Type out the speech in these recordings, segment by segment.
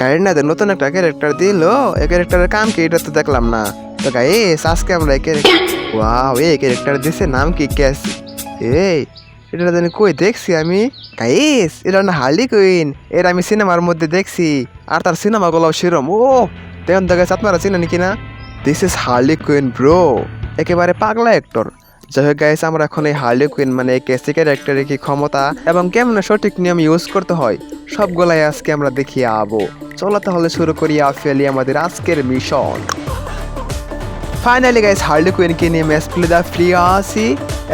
গাড়ির নতুন একটা ক্যারেক্টার দিল। এই ক্যারেক্টারের কাম কি? এটা তো দেখলাম না। তো গাইস আজকে আমরা এই ক্যারেক্টার ওয়াও এই ক্যারেক্টার দিছে, নাম কি? ক্যাস এই, এটা জানি কই? দেখছি আমি। গাইস, এটা না হার্লি কুইন এর আমি সিনেমার মধ্যে দেখছি। আর তার সিনেমাগুলো সেরম। ও, দেখুন তো আপনারা চিনেন কি না this is Harley Quinn bro একেবারে পাগলা অ্যাক্টর যাই হোক গাইস, আমরা এখন এই হার্লি কুইন মানে কেসি ক্যারেক্টারের কি ক্ষমতা এবং কেমন সঠিক নিয়ম ইউজ করতে হয়, সবগুলাই আজকে আমরা দেখিয়ে আবো। চলো তাহলে শুরু করি ফেলি আমাদের আজকের মিশন ফাইনালি গাইস হার্লি কুইনকে নিয়ে ম্যাচ প্লে দা ফ্রি আসি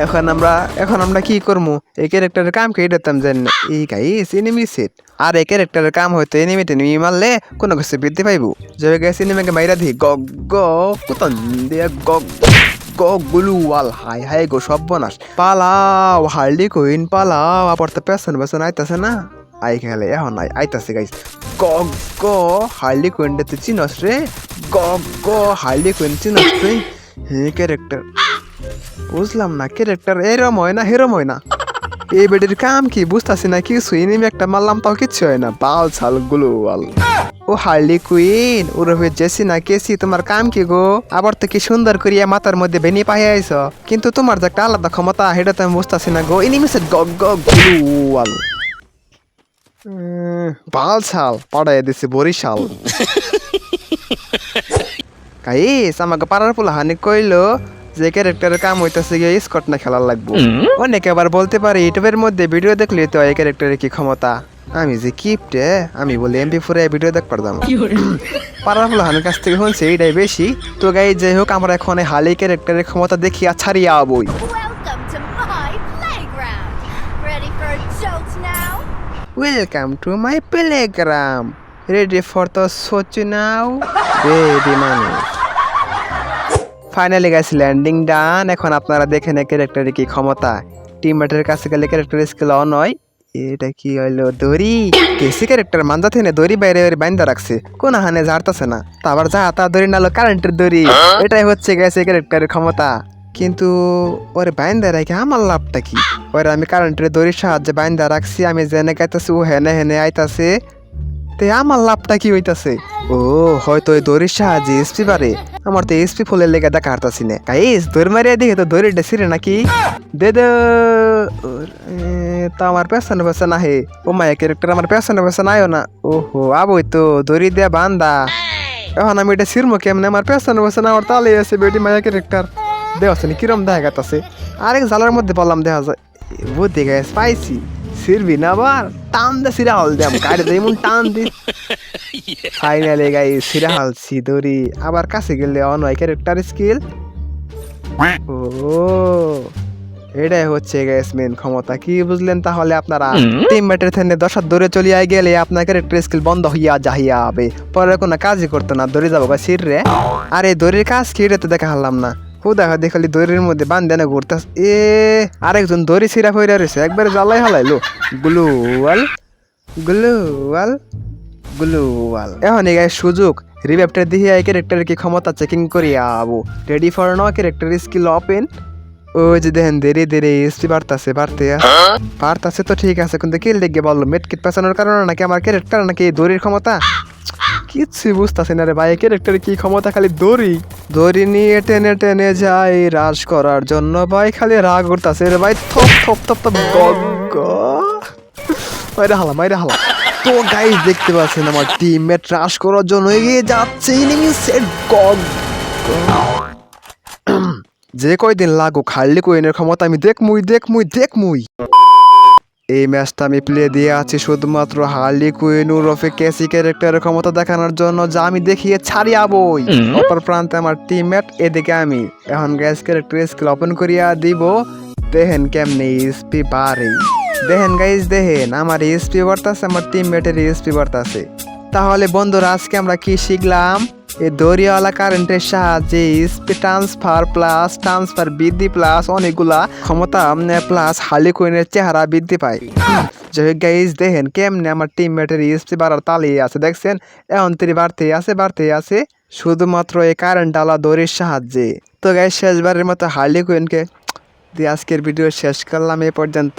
এখন আমরা এখন আমরা কি করব এই ক্যারেক্টারের কাম কে দিতাম জানি না, এই গাইস এনিমি সেট আর এই ক্যারেক্টারের কাম হয়তো এনিমি টেনিমি মারলে কোনো কিছু বৃদ্ধি পাইবো। যে গাইস এনিমিকে মাইরা দি গ গ কুতন দিয়ে গ গ গুলু, ওয়াল, হাই হাই, গো সব বনাস পালাও হার্লি কুইন পালাও। আবার তো পেছন পেছন আইতাছে না। আই খেলে, এখন আই, আইতাছে গাইস গ গ হার্লি কুইনটা তুই চিনস রে গ গ হার্লি কুইন চিনস তুই হ্যাঁ ক্যারেক্টার বুঝলাম না ক্যারেক্টার এরম হয় না হেরম হয় না এই বেডির কাম কি বুঝতাছি না কিছু এনিমি একটা মারলাম তাও কিচ্ছু হয় না বাল ছালগুলো ও হার্লি কুইন ওরফে জেসি না কেসি তোমার কাম কি গো আবার তো কি সুন্দর করিয়া মাথার মধ্যে বেনি পাই আইছ কিন্তু তোমার যে একটা আলাদা ক্ষমতা সেটা তো আমি বুঝতাছি না গো এনিমি সে গ গ গুলো বাল ছাল পড়াই দিছে বরিশাল। গাইস আমাকে পাড়ার পোলা হানি কইলো যে ক্যারেক্টারের কাম হইতাছে গিয়ে স্কট না খেলার লাগবো। অনেকে আবার বলতে পারে ইউটিউবের মধ্যে ভিডিও দেখলে তো এই ক্যারেক্টারের কি ক্ষমতা? আমি যে কিপটে আমি বলি এমপি ফোরে ভিডিও দেখ পারতাম পাড়ার পোলা হানির কাছ থেকে শুনছি এইটাই বেশি। তো গাই যাই হোক আমরা এখন হালি ক্যারেক্টারের ক্ষমতা দেখিয়া ছাড়িয়া বই ওয়েলকাম টু মাই প্লেগ্রাম রেডি ফর দ্য সোচ নাও বেবি মানুষ ফাইনালি গাইস ল্যান্ডিং ডান এখন আপনারা দেখেন এই ক্যারেক্টারের কি ক্ষমতা। টিমমেটের কাছে গেলে ক্যারেক্টার স্কিল অন হয়। এটা কি হইল দড়ি? কেসি ক্যারেক্টার মানজা থেকে দড়ি বাইরে বাইরে বাইন্দা রাখছে। কোন হানে ঝাড়তাছে না। তারপর যা তা দড়ি নালো কারেন্টের দড়ি। এটাই হচ্ছে গেছে ক্যারেক্টারের ক্ষমতা। কিন্তু ওরে বাইন্দা রাখে আমার লাভটা কি? ওরে আমি কারেন্টের দড়ির সাহায্যে বাইন্দা রাখছি, আমি জেনে গাইতেছি, ও হেনে হেনে আইতাছে। তে আমার লাভটা কি হইতাছে? ও, হয়তো ওই দড়ির সাহায্যে এসপি পারে। আমার তো এসপি ফুলের লেগে দেখা হারতাছি না। গাইস, দড়ি মারিয়া দেখে তো দড়িটা ছিঁড়ে নাকি? দে দে তা আমার পেছনে পেছনে আহে ও মায়া ক্যারেক্টার আমার পেছনে পেছনে আয়ো না। ওহো, আবই তো, দড়ি দিয়ে বান্দা। এখন আমি এটা ছিড়মো কেমনে? আমার পেছনে পেছনে আমার তালে আছে, বেটি মায়া ক্যারেক্টার দেওয়া আছে কিরম দেখা গেতাছে? আরেক জালার মধ্যে বললাম দেখা যায় বুদ্ধি গায়ে পাইছি। সিরবি না আবার টান দে সিরা হল দে এমন টান দি। ফাইনালি গাই সিরা হল সিদরি আবার কাছে গেলে অন হয় ক্যারেক্টার স্কিল ও এটাই হচ্ছে গ্যাস মেন ক্ষমতা। কি বুঝলেন তাহলে আপনারা? টিম মেটের থেনে দশ হাত দূরে চলিয়া গেলে আপনার ক্যারেক্টার স্কিল বন্ধ হইয়া যাহিয়া হবে পরে কোনো কাজই করতো না দৌড়ে যাব সির রে। আর এই দড়ির কাজ কি? রে তো দেখা হলাম না। হুদা হাতে খালি দড়ির মধ্যে বান্ধে না ঘুরতে এ, আরেকজন দড়ি ছিঁড়া ফইরা রয়েছে একবারে জ্বালাই হালাইলো। গ্লুয়াল গ্লুয়াল গ্লুয়াল। এখন এই সুযোগ রিভ্যাপটার দিয়ে এই ক্যারেক্টারের কি ক্ষমতা চেকিং করি আবো। Ready for no character skill open ওই যে দেখেন, ধীরে ধীরে এসপি বাড়তাছে, বাড়তে। বাড়তাছে তো ঠিক আছে, কিন্তু কিল দেখে বলল মেটকিট পেছানোর কারণে নাকি আমার ক্যারেক্টার নাকি দড়ির ক্ষমতা? কিচ্ছু বুঝতেছি না রে ভাই ক্যারেক্টার কি ক্ষমতা? খালি দড়ি। দড়ি নিয়ে টেনে টেনে যাই, রাজ করার জন্য ভাই, খালি রাগ করতেছে রে ভাই। থপ থপ থপ থপ, গগ মাইরে হালা মাইরে হালা। তো গাইস দেখতে পাচ্ছেন আমার টিমমেট রাশ করার জন্য এগিয়ে যাচ্ছে ইনিমি সেট গগ। যে কয়দিন লাগুক, হার্লি কুইনের ক্ষমতা আমি দেখ মুই দেখ মুই দেখ মুই এই ম্যাচটা আমি প্লে দিয়ে আছি শুধুমাত্র হার্লি কুইন উরফে কেসি ক্যারেক্টারের ক্ষমতা দেখানোর জন্য যা আমি দেখিয়ে ছাড়িয়াবই অপর প্রান্তে আমার টিমমেট এদিকে আমি। এখন গ্যাস ক্যারেক্টার স্কিল ওপেন করিয়া দিব। দেখেন কেমনে এসপি বাড়ে। দেখেন গাইজ দেখেন আমার এসপি বাড়তাছে আমার টিমমেটের এসপি বাড়তাছে। তাহলে বন্ধুরা আজকে আমরা কি শিখলাম? এই দড়িওয়ালা কারেন্টের সাহায্যে স্পিড ট্রান্সফার প্লাস ট্রান্সফার বৃদ্ধি প্লাস অনেকগুলা ক্ষমতা প্লাস হার্লি কুইনের চেহারা বৃদ্ধি পায়। যাই গাইজ দেখেন কেমনে আমার টিমমেটের স্পি বাড়ার তালিয়ে আছে, দেখছেন? এখন তিনি বাড়তেই আছে বাড়তেই আছে, শুধুমাত্র এই কারেন্ট আলা দড়ির সাহায্যে। তো গাইজ শেষবারের মতো হার্লি কুইনকে দিয়ে আজকের ভিডিও শেষ করলাম এ পর্যন্ত।